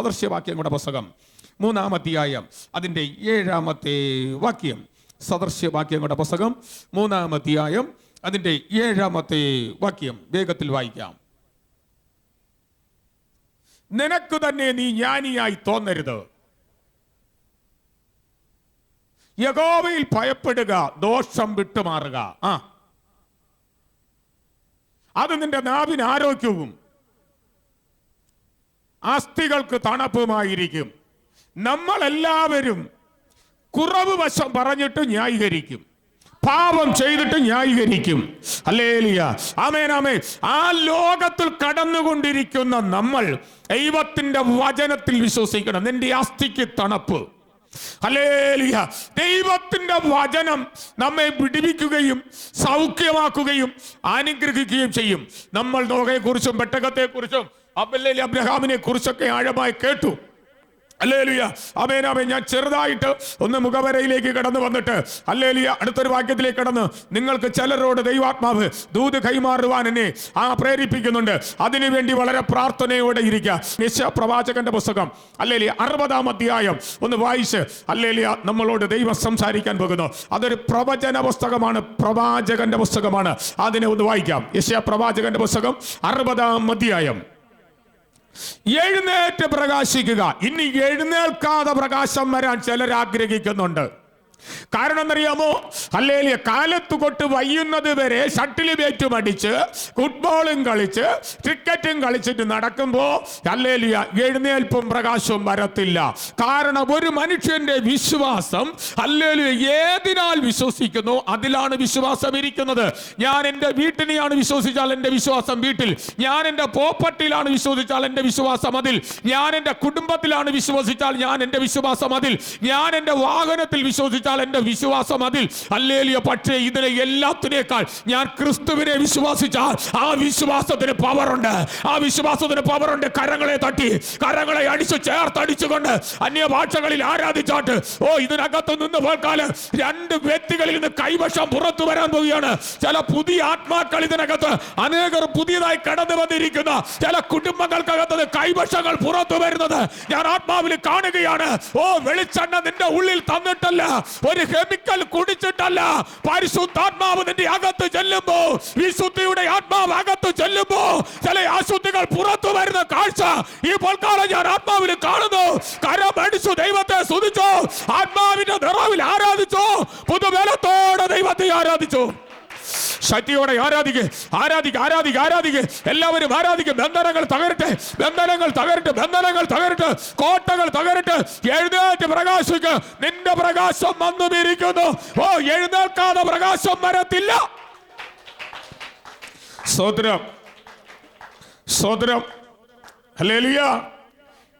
സദൃശ്യവാക്യങ്ങളുടെ പുസ്തകം. മൂന്നാം അധ്യായം അതിന്റെ ഏഴാമത്തെ വാക്യം. സദൃശ്യവാക്യങ്ങളുടെ പുസ്തകം മൂന്നാം അധ്യായം അതിന്റെ ഏഴാമത്തെ വാക്യം. വേഗത്തിൽ വായിക്കാം. നിനക്ക് തന്നെ നീ ജ്ഞാനിയായി തോന്നരുത്. യഗോവയിൽ ഭയപ്പെടുക ദോഷം വിട്ടുമാറുക. ആ. അത് നിന്റെ നാവിന് ആരോഗ്യവും അസ്ഥികൾക്ക് തണുപ്പുമായിരിക്കും. നമ്മളെല്ലാവരും കുറവ് വശം പറഞ്ഞിട്ട് ന്യായീകരിക്കും. പാപം ചെയ്തിട്ട് ന്യായീകരിക്കും. അല്ലേലിയ ആമേൻ ആമേ ആ ലോകത്തിൽ കടന്നുകൊണ്ടിരിക്കുന്ന നമ്മൾ ദൈവത്തിന്റെ വചനത്തിൽ വിശ്വസിക്കണം. നിന്റെ അസ്ഥിക്ക് തണുപ്പ്. ഹല്ലേലൂയ. ദൈവത്തിന്റെ വചനം നമ്മെ പിടിപ്പിക്കുകയും സൗഖ്യമാക്കുകയും അനുഗ്രഹിക്കുകയും ചെയ്യും. നമ്മൾ നോകയെക്കുറിച്ചും പെട്ടകത്തെക്കുറിച്ചും അബ്ബല്ലേ അബ്രഹാമിനെ കുറിച്ചൊക്കെ ആഴമായി കേട്ടു. അല്ലേലിയ. അമേനാമേ ഞാൻ ചെറുതായിട്ട് ഒന്ന് മുഖവരയിലേക്ക് കടന്നു വന്നിട്ട് അല്ലേലിയ അടുത്തൊരു വാക്യത്തിലേക്ക് കടന്ന്. നിങ്ങൾക്ക് ചിലരോട് ദൈവാത്മാവ് ദൂത് കൈമാറുവാൻ എന്നെ ആ പ്രേരിപ്പിക്കുന്നുണ്ട്. അതിനുവേണ്ടി വളരെ പ്രാർത്ഥനയോടെ ഇരിക്കുക നിശ പ്രവാചകന്റെ പുസ്തകം. അല്ലേലിയ അറുപതാം അധ്യായം. ഒന്ന് വായിച്ച് അല്ലേലിയ നമ്മളോട് ദൈവം സംസാരിക്കാൻ പോകുന്നു. അതൊരു പ്രവചന പുസ്തകമാണ് പ്രവാചകന്റെ പുസ്തകമാണ്. അതിനെ ഒന്ന് വായിക്കാം. യശ പ്രവാചകന്റെ പുസ്തകം അറുപതാം അധ്യായം. എഴുന്നേറ്റ് പ്രകാശിക്കുക. ഇനി എഴുന്നേൽക്കാതെ പ്രകാശം വരാൻ ചിലർ ആഗ്രഹിക്കുന്നുണ്ട്. കാരണം എന്നറിയാമോ അല്ലേലിയ കാലത്ത് കൊട്ട് വയ്യുന്നത് വരെ ഷട്ടിൽ ബേറ്റും അടിച്ച് ഫുട്ബോളും കളിച്ച് ക്രിക്കറ്റും കളിച്ചിട്ട് നടക്കുമ്പോ അല്ലേലിയ എഴുന്നേൽപ്പും പ്രകാശവും വരത്തില്ല. കാരണം ഒരു മനുഷ്യന്റെ വിശ്വാസം അല്ലേലിയ ഏതിനാൽ വിശ്വസിക്കുന്നു? അതിലാണ് വിശ്വാസം ഇരിക്കുന്നത്. ഞാൻ എന്റെ വീട്ടിനെയാണ് വിശ്വസിച്ചാൽ എന്റെ വിശ്വാസം വീട്ടിൽ. ഞാൻ എന്റെ പോപ്പട്ടിയിലാണ് വിശ്വസിച്ചാൽ എന്റെ വിശ്വാസം അതിൽ. ഞാൻ എന്റെ കുടുംബത്തിലാണ് വിശ്വസിച്ചാൽ ഞാൻ എന്റെ വിശ്വാസം അതിൽ. ഞാൻ എന്റെ വാഹനത്തിൽ വിശ്വസിച്ചാൽ എന്റെ വിശ്വാസം അതിൽ അല്ലേലിയ പക്ഷേ ഇതിനെ എല്ലാത്തിനേക്കാൾ ഞാൻ ക്രിസ്തുവിനെ വിശ്വാസിച്ചാൽ ആ വിശ്വാസത്തിന് പവറുണ്ട്. ആ വിശ്വാസത്തിന് പവറുണ്ട്. കരങ്ങളെ തട്ടി കരങ്ങളെ അടിച്ചു ചേർത്തടിച്ചുകൊണ്ട് അന്യഭാഷകളിൽ ആരാധിച്ചാട്ട് ഓ ഇതിനകത്ത് നിന്ന് പോൽക്കാൽ രണ്ട് വ്യക്തികളിൽ നിന്ന് കൈവശം പുറത്തു വരാൻ പോവുകയാണ്. ചില പുതിയ ആത്മാക്കൾ ഇതിനകത്ത് അനേകർ പുതിയതായി കടന്നു വന്നിരിക്കുന്ന. ചില കുടുംബങ്ങൾക്കകത്ത് കൈവശങ്ങൾ പുറത്തു വരുന്നത് ഞാൻ ആത്മാവിൽ കാണുകയാണ്. ഓ വെളിച്ചെണ്ണ നിന്റെ ഉള്ളിൽ തന്നിട്ടല്ല. ഒരു കെമിക്കൽ കുടിച്ചിട്ടല്ല. പരിശുദ്ധാത്മാവ് നിന്റെ അകത്ത് ചെല്ലുമ്പോ വിശുദ്ധിയുടെ ആത്മാവ് അകത്ത് ചെല്ലുമ്പോ ചില അശുദ്ധികൾ പുറത്തു വരുന്ന കാഴ്ച ഈ പൊൽക്കാലം ഞാൻ ആത്മാവിൽ കാണുന്നു. കരം അടിച്ചു ദൈവത്തെ സ്തുതിച്ചോ. ആത്മാവിന്റെ നിറവിൽ ആരാധിച്ചോ. പുതുബലത്തോടെ ദൈവത്തെ ആരാധിച്ചു. ശക്തിയോടെ ആരാധിക്ക് ആരാധിക്ക് ആരാധിക്ക് ആരാധിക്ക്. എല്ലാവരും ആരാധിക്കും. ബന്ധനങ്ങൾ തകരട്ടെ ബന്ധനങ്ങൾ തകരട്ടെ ബന്ധനങ്ങൾ തകരട്ടെ കോട്ടകൾ തകരട്ടെ. എഴുന്നേറ്റ് പ്രകാശിക്ക്. നിന്റെ പ്രകാശം വന്നു വന്നുമിരിക്കുന്നു ഓ എഴുന്നേൽക്കാതെ പ്രകാശം വരത്തില്ല. സ്തോത്രം. സ്തോത്രം.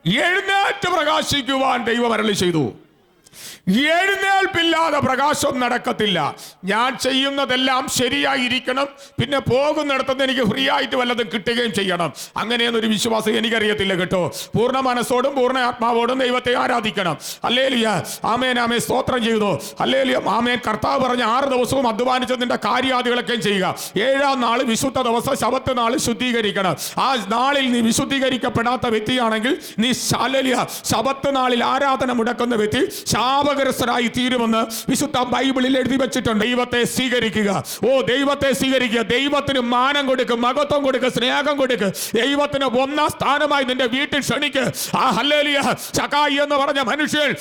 എഴുന്നേറ്റ് പ്രകാശിക്കുവാൻ ദൈവം അരളി ചെയ്തു. എഴുന്നേൽപ്പില്ലാതെ പ്രകാശം നടക്കത്തില്ല. ഞാൻ ചെയ്യുന്നതെല്ലാം ശരിയായിരിക്കണം. പിന്നെ പോകുന്നിടത്തുനിന്ന് എനിക്ക് ഫ്രീ ആയിട്ട് വല്ലതും കിട്ടുകയും ചെയ്യണം. അങ്ങനെയൊന്നൊരു വിശ്വാസം എനിക്കറിയത്തില്ല കേട്ടോ. പൂർണ മനസ്സോടും പൂർണ ആത്മാവോടും ദൈവത്തെ ആരാധിക്കണം. അല്ലേലിയ ആമേൻ ആമേ സ്തോത്രം ചെയ്തു. അല്ലേലിയ ആമേൻ. കർത്താവ് പറഞ്ഞ ആറ് ദിവസവും അധ്വാനിച്ചതിന്റെ കാര്യാദികളൊക്കെ ചെയ്യുക. ഏഴാം നാൾ വിശുദ്ധ ദിവസം ശബത്ത് നാൾ ശുദ്ധീകരിക്കണം. ആ നാളിൽ നീ വിശുദ്ധീകരിക്കപ്പെടാത്ത വ്യക്തിയാണെങ്കിൽ നീ അല്ലേലിയ ശബത്ത് നാളിൽ ആരാധന മുടക്കുന്ന വ്യക്തി ശാപഗ്രസ്തരായി തീരുമെന്ന് വിശുദ്ധ ബൈബിളിൽ എഴുതി വെച്ചിട്ടുണ്ട്. ദൈവത്തെ സ്വീകരിക്കുക. ഓ ദൈവത്തെ സ്വീകരിക്കുക. ദൈവത്തിന് മാനം കൊടുക്കുക മഹത്വം കൊടുക്കുക സ്നേഹം കൊടുക്കുക ദൈവത്തിന് ഒന്നാം സ്ഥാനമായി നിന്റെ വീട്ടിൽ ക്ഷണിക്ക്. ആ ഹല്ലേലിയ. ചക്കായി എന്ന് പറഞ്ഞ മനുഷ്യൻ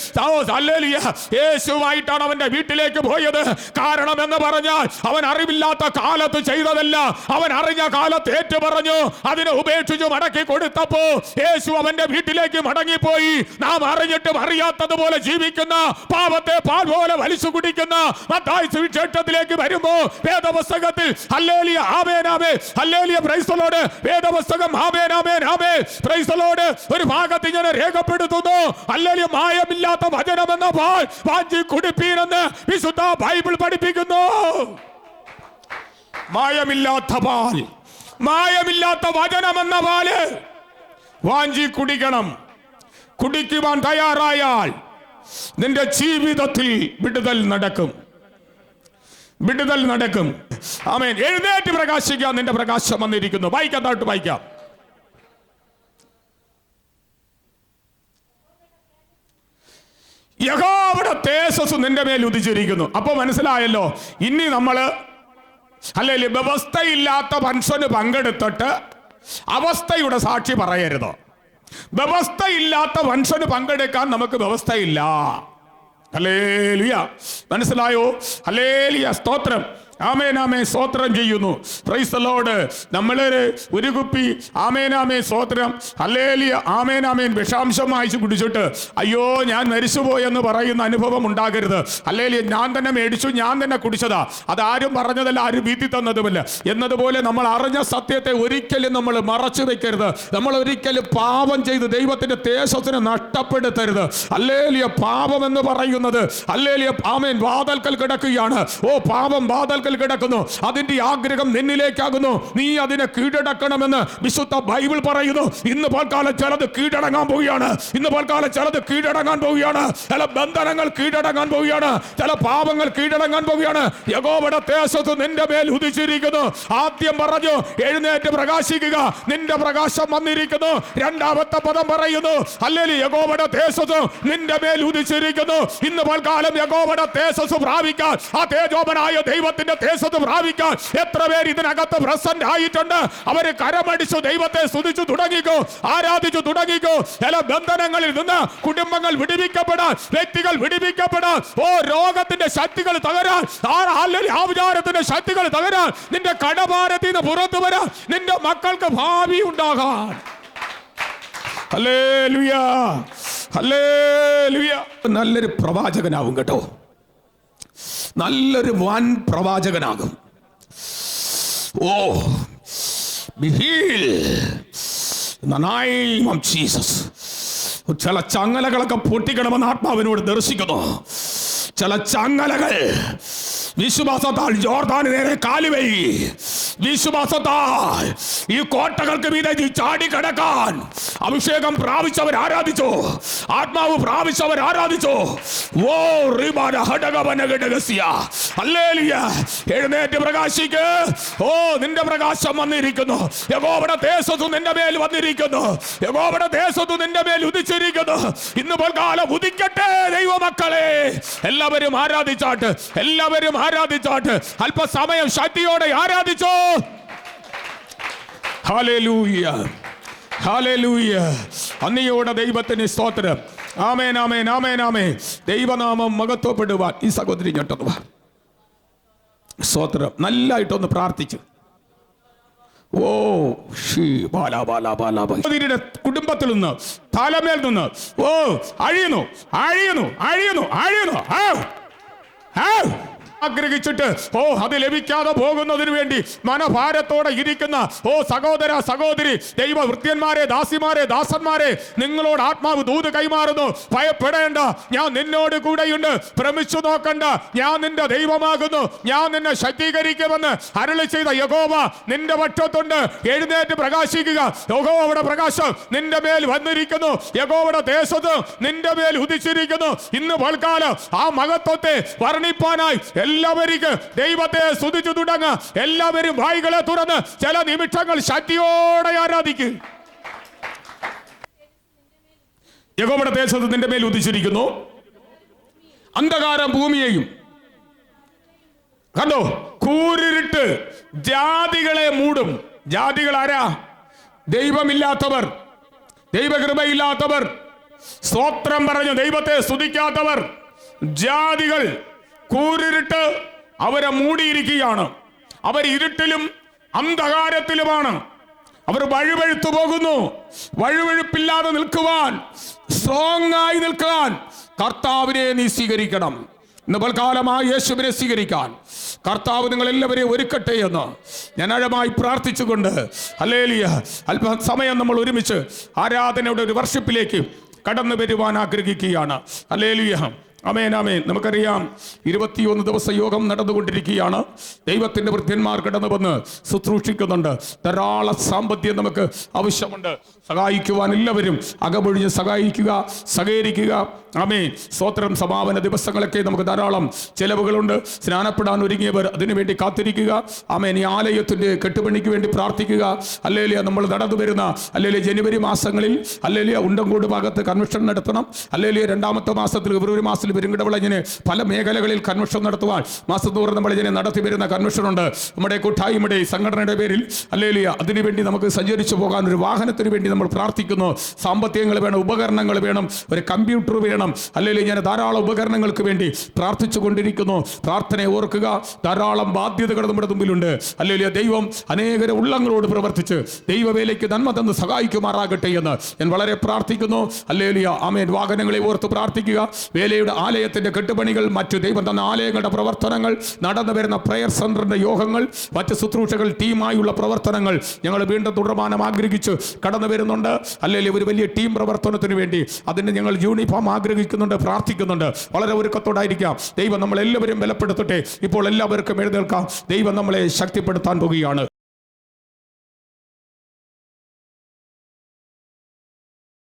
ഹല്ലേലിയ. യേശുവായിട്ടാണ് അവന്റെ വീട്ടിലേക്ക് പോയത്. കാരണം എന്ന് പറഞ്ഞാൽ അവൻ അറിവില്ലാത്ത കാലത്ത് ചെയ്തതല്ല. അവൻ അറിഞ്ഞ കാലത്ത് ഏറ്റു പറഞ്ഞു അതിനെ ഉപേക്ഷിച്ചു മടക്കി കൊടുത്തപ്പോ യേശു അവന്റെ വീട്ടിലേക്ക് മടങ്ങിപ്പോയി. നാം അറിഞ്ഞിട്ടും അറിയാത്തതുപോലെ ജീവിക്കുന്ന പാപത്തെ പാൽ പോലെ വലിച്ചു കുടിക്കുന്ന മത്തായി സുവിശേഷത്തിലേക്ക് വരുമ്പോ വേദപുസ്തകത്തിൽ ഹല്ലേലിയ ആമേനാമേ ഹല്ലേലിയ പ്രൈസലോട് വേദപുസ്തകം ആമേനാമേൻ ആമേ പ്രൈസലോട് ഒരു ഭാഗത്ത് ഇങ്ങനെ രേഖപ്പെടുത്തുന്നു ഹല്ലേലിയ മായമില്ലാത്ത വചനമെന്ന പാൽ വാഞ്ചി കുടിപ്പീനെന്ന് വിശുദ്ധ ബൈബിൾ പഠിപ്പിക്കുന്നു. മായമില്ലാത്ത പാൽ മായമില്ലാത്ത വചനമെന്ന പാൽ വാഞ്ചി കുടിക്കണം. കുടിക്കുവാൻ തയ്യാറായാൽ നിന്റെ ജീവിതത്തിൽ വിടുതൽ നടക്കും. വിടുതൽ നടക്കും. ആമേൻ. എഴുന്നേറ്റ് പ്രകാശിക്കാൻ നിന്റെ പ്രകാശം വന്നിരിക്കുന്നു. വായിക്കാം താട്ട് വായിക്കാം. യഹോവിടെ തേജസ് നിന്റെ മേൽ ഉദിച്ചിരിക്കുന്നു. അപ്പൊ മനസ്സിലായല്ലോ? ഇനി നമ്മൾ അല്ലെങ്കിൽ വ്യവസ്ഥയില്ലാത്ത മനുഷ്യന് പങ്കെടുത്തിട്ട് അവസ്ഥയുടെ സാക്ഷി പറയരുത്? വ്യവസ്ഥയില്ലാത്ത മനുഷ്യന് പങ്കെടുക്കാൻ നമുക്ക് വ്യവസ്ഥയില്ല. അല്ലേലിയ മനസ്സിലായോ? അല്ലേലിയ സ്തോത്രം. ആമേനാമേ സ്തോത്രം ചെയ്യുന്നു. പ്രൈസലോട് നമ്മളെ ഒരു കുപ്പി ആമേനാമേ സ്തോത്രം. അല്ലേലിയ ആമേനാമേൻ വിഷാംശം വായിച്ച് കുടിച്ചിട്ട് അയ്യോ ഞാൻ മരിച്ചുപോയെന്ന് പറയുന്ന അനുഭവം ഉണ്ടാകരുത്. അല്ലേലിയ ഞാൻ തന്നെ മേടിച്ചു ഞാൻ തന്നെ കുടിച്ചതാ. അതാരും പറഞ്ഞതല്ല ആരും വീതി തന്നതുമല്ല. എന്നതുപോലെ നമ്മൾ അറിഞ്ഞ സത്യത്തെ ഒരിക്കലും നമ്മൾ മറച്ചു വെക്കരുത്. നമ്മൾ ഒരിക്കലും പാപം ചെയ്ത് ദൈവത്തിന്റെ തേജസ്സിനെ നഷ്ടപ്പെടുത്തരുത്. അല്ലേലിയ പാപം എന്ന് പറയുന്നത് അല്ലേലിയ ആമേൻ. വാതൽക്കൽ കിടക്കുകയാണ്. ഓ പാപം വാതൽക്കൽ കിടക്കുന്നു. അതിന്റെ ആഗ്രഹം നിന്നിലേക്കാകുന്നു. നീ അതിനെ കീഴടക്കണമെന്ന് വിശുദ്ധ ബൈബിൾ പറയുന്നു. ഇന്ന് പാൽക്കാലം ചിലത് കീഴടങ്ങാൻ പോവുകയാണ്. ഇന്ന് പാൽക്കാലം ചിലത് കീഴടങ്ങാൻ പോവുകയാണ്. ചില ബന്ധനങ്ങൾ കീഴടങ്ങാൻ പോവുകയാണ്. ചില പാപങ്ങൾ കീഴടങ്ങാൻ പോവുകയാണ്. യഗോവയുടെ ദേശത്ത് നിന്റെ മേൽ ഉദിച്ചിരിക്കുന്നു. ആദ്യം പറഞ്ഞു എഴുന്നേറ്റ് പ്രകാശിക്കുക. നിന്റെ പ്രകാശം വന്നിരിക്കുന്നു. രണ്ടാമത്തെ പദം പറയുന്നു അല്ലെങ്കിൽ യഗോവയുടെ തേജസ് നിന്റെ മേൽ ഉദിച്ചിരിക്കുന്നു. ഇന്ന് പൽക്കാലം യഗോവയുടെ തേജസ് പ്രാപിക്കാൻ ആ തേജോപനായ ദൈവത്തിന്റെ തേജസ് പ്രാപിക്കാൻ എത്ര പേർ ഇതിനകത്ത് പ്രസന്റ് ആയിട്ടുണ്ട്? അവർ കരമടിച്ചു ദൈവത്തെ സ്തുതിച്ചു തുടങ്ങിക്കോ ആരാധിച്ചു തുടങ്ങിക്കോ. ചില ബന്ധനങ്ങളിൽ നിന്ന് കുടുംബങ്ങൾ വിടിവിക്കപ്പെടാൻ വ്യക്തികൾ വിടിവിക്കപ്പെടാൻ ഓ രോഗത്തിന്റെ ശക്തികൾ തകരാൻ ആചാരത്തിന്റെ ശക്തികൾ തകരാൻ നിന്റെ കടഭാരത്തിൽ നിന്ന് പുറത്തു വരാൻ നിന്റെ മക്കൾക്ക് ഭാവി ഉണ്ടാകാൻ. നല്ലൊരു പ്രവാചകനാവും കേട്ടോ. നല്ലൊരു വൻ പ്രവാചകനാകും. Oh Jesus. ചില ചങ്ങലകളൊക്കെ പൊട്ടിക്കണമെന്ന് ആത്മാവിനോട് ദർശിക്കുന്നു. ചില ചങ്ങലകൾ വിശ്വാസത്താൽ ജോർദാന് നേരെ കാലുവൈ വിശ്വാസത്താൽ ഈ കോട്ടകൾക്ക് മീതെ ചാടി അഭിഷേകം പ്രാപിച്ചവർ ആരാധിച്ചു? ആത്മാവ് പ്രാപിച്ചവർ ആരാധിച്ചു? ഓ എഴുന്നേറ്റ് പ്രകാശിക്ക്. ഓ നിന്റെ പ്രകാശം വന്നിരിക്കുന്നു. യഗോവയുടെ ദേശത്തു നിന്റെ മേൽ വന്നിരിക്കുന്നു. യഗോവയുടെ ദേശത്തു നിന്റെ മേൽ ഉദിച്ചിരിക്കുന്നു. ഇന്ന് കാലം ഉദിക്കട്ടെ ദൈവമക്കളെ. എല്ലാവരും ആരാധിച്ചാട്ട് എല്ലാവരും ആരാധിച്ചാട്ട്. അല്പസമയം ശക്തിയോടെ ആരാധിച്ചോ. ഹാലേലൂയ ഹാലേലൂയ അന്നിയോടെ ദൈവത്തിന് സ്തോത്രം. ആമേൻ ആമേൻ ദൈവനാമം മകത്വപ്പെടുവാൻ ഈ സഹോദരി ഞെട്ടുന്നു. വാ. സ്തോത്രം നല്ലായിട്ടൊന്ന് പ്രാർത്ഥിച്ചു. ഓ ഷീ കുടുംബത്തിൽ നിന്ന് തലമേൽ നിന്ന് ഓ അഴിയുന്നു അഴിയുന്നു അഴിയുന്നു അഴിയുന്നു ആഗ്രഹിച്ചിട്ട് ഓ അത് ലഭിക്കാതെ പോകുന്നതിന് വേണ്ടി മനഭാരത്തോടെ ഇരിക്കുന്ന ഓ സഹോദര സഹോദരി ദൈവ വൃത്യന്മാരെ ദാസിമാരെ ദാസന്മാരെ നിങ്ങളോട് ആത്മാവ് ദൂത് കൈമാറുന്നു. ഭയപ്പെടേണ്ട ഞാൻ നിന്നോട് കൂടെയുണ്ട്. ഭ്രമിച്ചു നോക്കണ്ട ഞാൻ നിന്റെ ദൈവമാകുന്നു. ഞാൻ നിന്നെ ശക്തീകരിക്കുമെന്ന് അരളി ചെയ്ത യഗോവ നിന്റെ പക്ഷത്തുണ്ട്. എഴുന്നേറ്റ് പ്രകാശിക്കുക. യഗോവയുടെ പ്രകാശം നിന്റെ മേൽ വന്നിരിക്കുന്നു. യഗോവയുടെ ദേശത്ത് നിന്റെ മേൽ ഉദിച്ചിരിക്കുന്നു. ഇന്ന് പൽക്കാലം ആ മഹത്വത്തെ വർണിപ്പാനായി എല്ലാവരും ദൈവത്തെ സ്തുതിച്ചു തുടങ്ങ. എല്ലാവരും വായികളെ തുറന്ന് ചില നിമിഷങ്ങൾ ശക്തിയോടെ ആരാധിക്കും. യഹോവയുടെ ദേശത്ത് നിന്റെ മേൽ ഉദിച്ചിരിക്കുന്നു. അന്ധകാരം ഭൂമിയെയും കണ്ടോ? കൂരിട്ട് ജാതികളെ മൂടും. ജാതികൾ ആരാ? ദൈവമില്ലാത്തവർ. ദൈവകൃപയില്ലാത്തവർ. സ്തോത്രം പറഞ്ഞു ദൈവത്തെ സ്തുതിക്കാത്തവർ. ജാതികൾ കൂരിരുട്ട് അവരെ മൂടിയിരിക്കുകയാണ്. അവർ ഇരുട്ടിലും അന്ധകാരത്തിലുമാണ്. അവർ വഴുവഴുത്തു പോകുന്നു. വഴുവഴുപ്പില്ലാതെ നിൽക്കുവാൻ സ്ട്രോങ് ആയി നിൽക്കാൻ കർത്താവിനെ നീ സ്വീകരിക്കണം. ഇന്ന് പൽക്കാലമായി യേശുവിനെ സ്വീകരിക്കാൻ. കർത്താവ് നിങ്ങൾ എല്ലാവരെയും ഒരുക്കട്ടെ എന്ന് ഞാൻ ആഴമായി പ്രാർത്ഥിച്ചുകൊണ്ട് അല്ലേലിയ അല്പ സമയം നമ്മൾ ഒരുമിച്ച് ആരാധനയുടെ ഒരു വർഷിപ്പിലേക്ക് കടന്നു വരുവാൻ ആഗ്രഹിക്കുകയാണ്. അല്ലേലിയ അമേൻ അമേൻ നമുക്കറിയാം ഇരുപത്തിയൊന്ന് ദിവസ യോഗം നടന്നുകൊണ്ടിരിക്കുകയാണ്. ദൈവത്തിന്റെ വൃദ്ധന്മാർ കിടന്നു വന്ന് ശുശ്രൂഷിക്കുന്നുണ്ട്. ധാരാളം സാമ്പത്തികം നമുക്ക് ആവശ്യമുണ്ട്. സഹായിക്കുവാൻ എല്ലാവരും അകമൊഴിഞ്ഞ് സഹായിക്കുക സഹകരിക്കുക. അമേ സ്വോത്രം സമാപന ദിവസങ്ങളൊക്കെ നമുക്ക് ധാരാളം ചെലവുകളുണ്ട്. സ്നാനപ്പെടാൻ ഒരുങ്ങിയവർ അതിനുവേണ്ടി കാത്തിരിക്കുക. അമേൻ ഈ ആലയത്തിന്റെ കെട്ടുപണിക്ക് വേണ്ടി പ്രാർത്ഥിക്കുക. അല്ലെങ്കിൽ നമ്മൾ നടന്നു വരുന്ന അല്ലെങ്കിൽ ജനുവരി മാസങ്ങളിൽ അല്ലെങ്കിൽ ഉണ്ടങ്കോട് ഭാഗത്ത് കൺവെൻഷൻ നടത്തണം. അല്ലെങ്കിൽ രണ്ടാമത്തെ മാസത്തിൽ ഫെബ്രുവരി മാസത്തിൽ പെരുങ്കിടവിളഞ്ഞിന് പല മേഖലകളിൽ കൺവെൻഷൻ നടത്തുവാൻ മാസം തോറും നമ്മൾ ഇതിനെ നടത്തി വരുന്ന കൺവെൻഷനുണ്ട് നമ്മുടെ കൂട്ടായ്മയുടെ സംഘടനയുടെ പേരിൽ. അല്ലേലിയ അതിനുവേണ്ടി നമുക്ക് സഞ്ചരിച്ചു പോകാൻ ഒരു വാഹനത്തിന് വേണ്ടി നമ്മൾ പ്രാർത്ഥിക്കുന്നു. സാമ്പത്തികങ്ങൾ വേണം ഉപകരണങ്ങൾ വേണം ഒരു കമ്പ്യൂട്ടർ വേണം. അല്ലെങ്കിൽ ഞാൻ ധാരാളം ഉപകരണങ്ങൾക്ക് വേണ്ടി പ്രാർത്ഥിച്ചു കൊണ്ടിരിക്കുന്നു. പ്രാർത്ഥനയെ ഓർക്കുക ധാരാളം ബാധ്യതകൾ നമ്മുടെ മുമ്പിലുണ്ട്. അല്ലെങ്കിൽ ദൈവം അനേകരെ ഉള്ളങ്ങളോട് പ്രവർത്തിച്ച് ദൈവവേലയ്ക്ക് നന്മ തന്ന് സഹായിക്കുമാറാകട്ടെ എന്ന് ഞാൻ വളരെ പ്രാർത്ഥിക്കുന്നു. അല്ലെങ്കിൽ ആമേൻ. വാഹനങ്ങളെ ഓർത്ത് പ്രാർത്ഥിക്കുക. വേലയുടെ ആലയത്തിന്റെ കെട്ടുപണികൾ മറ്റു ദൈവം തന്ന ആലയങ്ങളുടെ പ്രവർത്തനങ്ങൾ നടന്നു വരുന്ന പ്രയർ സെന്ററിന്റെ യോഗങ്ങൾ മറ്റ് ശുശ്രൂഷകൾ ടീമായുള്ള പ്രവർത്തനങ്ങൾ ഞങ്ങൾ വീണ്ടും തുടർമാനം ആഗ്രഹിച്ച് കടന്നു വരുന്നുണ്ട്. അല്ലെങ്കിൽ ഒരു വലിയ ടീം പ്രവർത്തനത്തിന് വേണ്ടി അതിന് ഞങ്ങൾ യൂണിഫോം ആഗ്രഹിക്കുന്നുണ്ട് പ്രാർത്ഥിക്കുന്നുണ്ട്. വളരെ ഒരുക്കത്തോടായിരിക്കാം. ദൈവം നമ്മളെല്ലാവരും ബലപ്പെടുത്തട്ടെ. ഇപ്പോൾ എല്ലാവർക്കും എഴുന്നേൽക്കാം. ദൈവം നമ്മളെ ശക്തിപ്പെടുത്താൻ പോകുകയാണ്